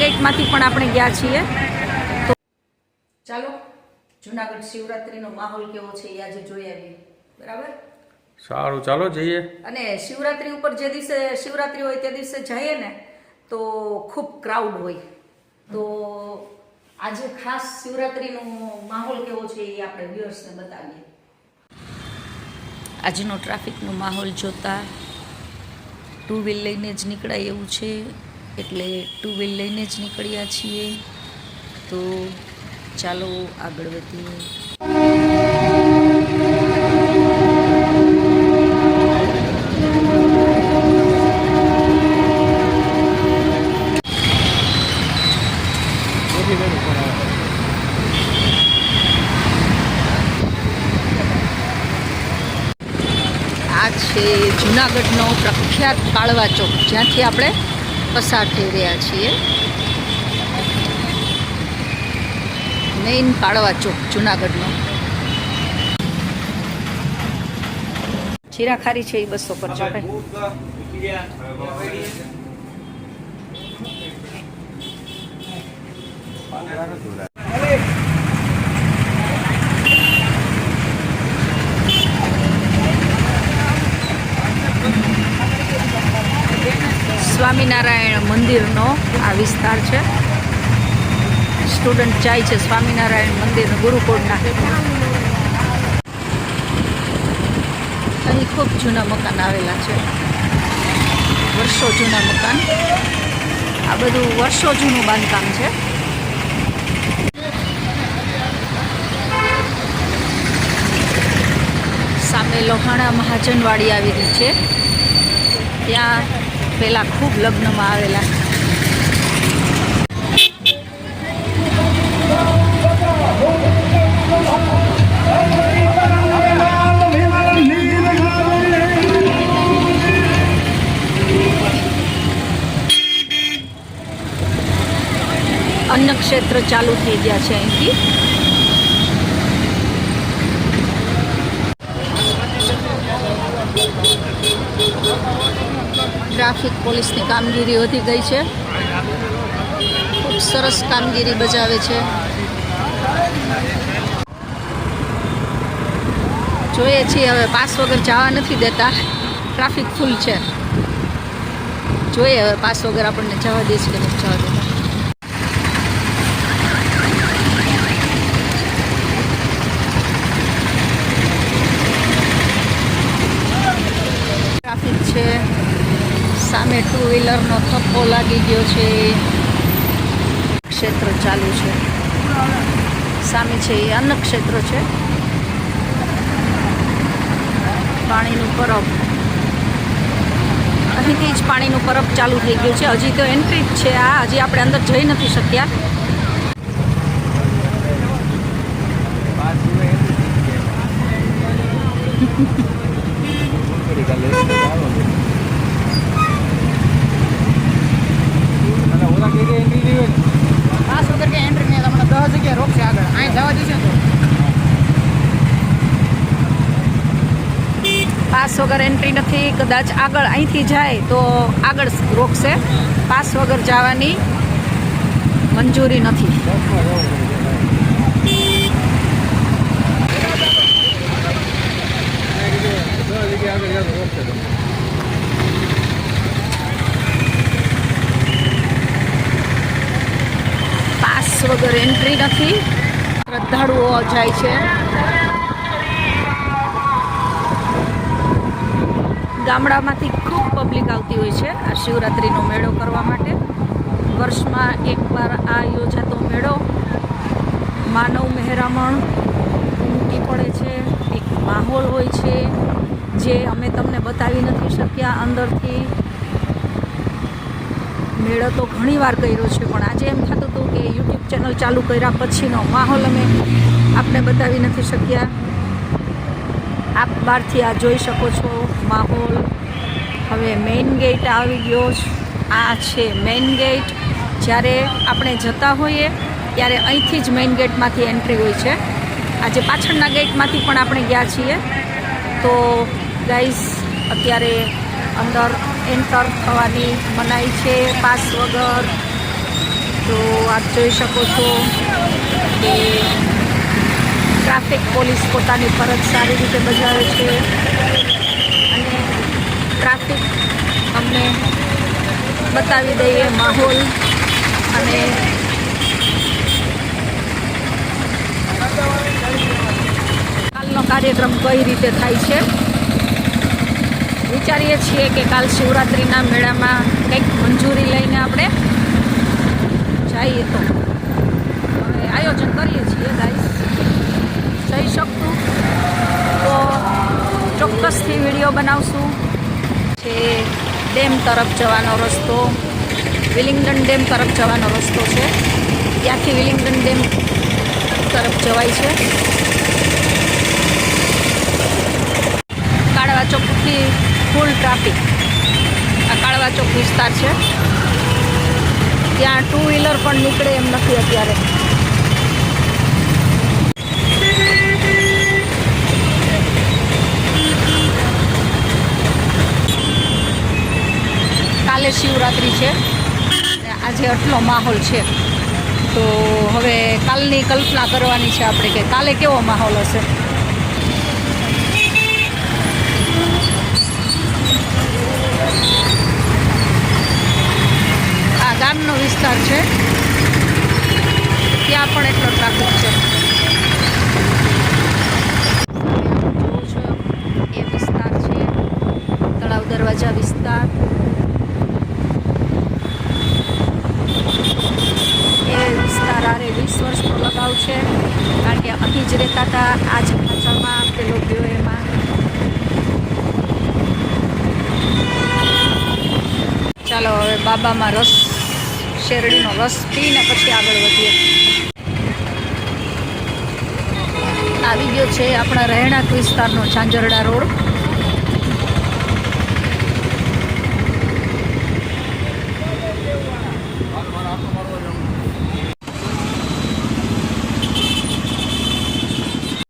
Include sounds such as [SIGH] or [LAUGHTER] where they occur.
ગેટમાંથી પણ આપણે ગયા છીએ. તો ચાલો જુનાગઢ શિવરાત્રીનો માહોલ કેવો છે એ આજે જોઈ આવીએ. બરાબર? સારું ચાલો જઈએ. અને શિવરાત્રી ઉપર જે દિવસે શિવરાત્રી હોય તે દિવસે જઈએ ને તો ખૂબ ક્રાઉડ હોય. તો આજે ખાસ શિવરાત્રીનો માહોલ કેવો છે એ આપણે વ્યુઅર્સને બતાવીએ. આજનો ટ્રાફિકનો માહોલ જોતા ટુ વ્હીલ લઈને જ નીકળાય એવું છે. એટલે ટુ વ્હીલ લઈને જ નીકળ્યા છીએ. તો ચાલો આગળ વધીએ. છે જુનાગઢનો પ્રખ્યાત કાળવા ચોક. જ્યાંથી આપણે પસાર થઈ રહ્યા છીએ. મેઇન પાડવા ચોક, જુનાગઢનો. જીરા ખારી છે એ બસો પર ભાઈ સ્વામિનારાયણ મંદિરનો આ વિસ્તાર છે. સ્ટુડન્ટ જાય છે સ્વામિનારાયણ મંદિર ગુરુકુળના. અહીં ખૂબ જૂના મકાન આવેલા છે. વર્ષો જૂના મકાન. આ બધું વર્ષો જૂનું બાંધકામ છે. સામે લોહાણા મહાજનવાડી આવેલી છે. ત્યાં પહેલાં ખૂબ લગ્નમાં આવેલા. અન્ન ક્ષેત્ર ચાલુ થઈ ગયા છે અહીંથી. ટ્રાફિક પોલીસની કામગીરી વધી ગઈ છે. ખૂબ સરસ કામગીરી બજાવે છે. જોઈએ છીએ હવે પાસ વગર જવા નથી દેતા. ટ્રાફિક ફૂલ છે. જોઈએ હવે પાસ વગર આપણને જવા દે છે કે નથી જવા દેતા ટ્રાફિક છે સામે ટુ વ્હીલરનો થપ્પો લાગી ગયો છે. ક્ષેત્ર ચાલુ છે. સામે છે એ અન્ન ક્ષેત્ર છે. પાણીનું પરબ. અહીંથી જ પાણીનું પરબ ચાલુ થઈ ગયું છે. હજી તો એન્ટ્રી જ છે આ. હજી આપણે અંદર જઈ નથી શક્યા. [LAUGHS] [LAUGHS] પાસ વગર કે એન્ટ્રી નહીં તમને દસ જગ્યાએ રોકશે આગળ અહીં જવા દેશે તો પાસ વગર એન્ટ્રી નથી કદાચ આગળ અહીંથી જાય તો આગળ રોકશે. પાસ વગર જવાની મંજૂરી નથી. પાસ વગર એન્ટ્રી નથી. શ્રદ્ધાળુઓ જાય છે. ગામડામાંથી ખૂબ પબ્લિક આવતી હોય છે આ શિવરાત્રિનો મેળો કરવા માટે. વર્ષમાં એકવાર આ યોજાતો મેળો માનવ મહેરામણ ઉમટી પડે છે, એક માહોલ હોય છે જે અમે તમને બતાવી નથી શક્યા અંદરથી. મેળો તો ઘણી વાર કર્યો છે, પણ આજે એમ થતું હતું કે યુટ્યુબ ચેનલ ચાલુ કર્યા પછીનો માહોલ અમે આપને બતાવી નથી શક્યા. આપ બહારથી આ જોઈ શકો છો માહોલ. હવે મેઇન ગેટ આવી ગયો આ છે મેઇન ગેટ. જ્યારે આપણે જતા હોઈએ ત્યારે અહીંથી જ મેઇન ગેટમાંથી એન્ટ્રી હોય છે. આજે પાછળના ગેટમાંથી પણ આપણે ગયા છીએ. તો ગાઈઝ અત્યારે અંદર એન્ટર થવાની મનાઈ છે પાસ વગર. તો આપ જોઈ શકો છો કે ટ્રાફિક પોલીસ પોતાની ફરજ સારી રીતે બજાવે છે. અને ટ્રાફિક અમને બતાવી દઈએ માહોલ અને કાલનો કાર્યક્રમ કઈ રીતે થાય છે? વિચારીએ છીએ કે કાલ શિવરાત્રિના મેળામાં કંઈક મંજૂરી લઈને આપણે જઈએ તો. આયોજન કરીએ છીએ ગાઈસ જઈ શકતું તો ચોક્કસથી વીડિયો બનાવશું. જે ડેમ તરફ જવાનો રસ્તો. વિલિંગડન ડેમ તરફ જવાનો રસ્તો છે. ત્યાંથી વિલિંગડન ડેમ તરફ જવાય છે. કાળવા ચોકથી ફૂલ ટ્રાફિક આ કાળવા ચોક વિસ્તાર છે. ત્યાં ટુ વ્હીલર પણ નીકળે એમ નથી અત્યારે. શિવરાત્રિ છે. આજે આટલો માહોલ છે. તો હવે કાલની કલ્પના કરવાની છે આપણે કે કાલે કેવો માહોલ હશે? આ ગામનો વિસ્તાર છે. ત્યાં પણ એટલો ટ્રાફિક છે. દરવાજા વિસ્તાર એ વિસ્તાર આરે વીસ વર્ષનો લગાવ છે કારણ કે રહેતા હતા આ જ પેલો ગયો એમાં. ચાલો હવે બાબામાં રસ, શેરડીનો રસ પીને પછી આગળ વધીએ. આવી ગયો છે આપણા રહેણાંક વિસ્તારનો ઝાંઝરડા રોડ.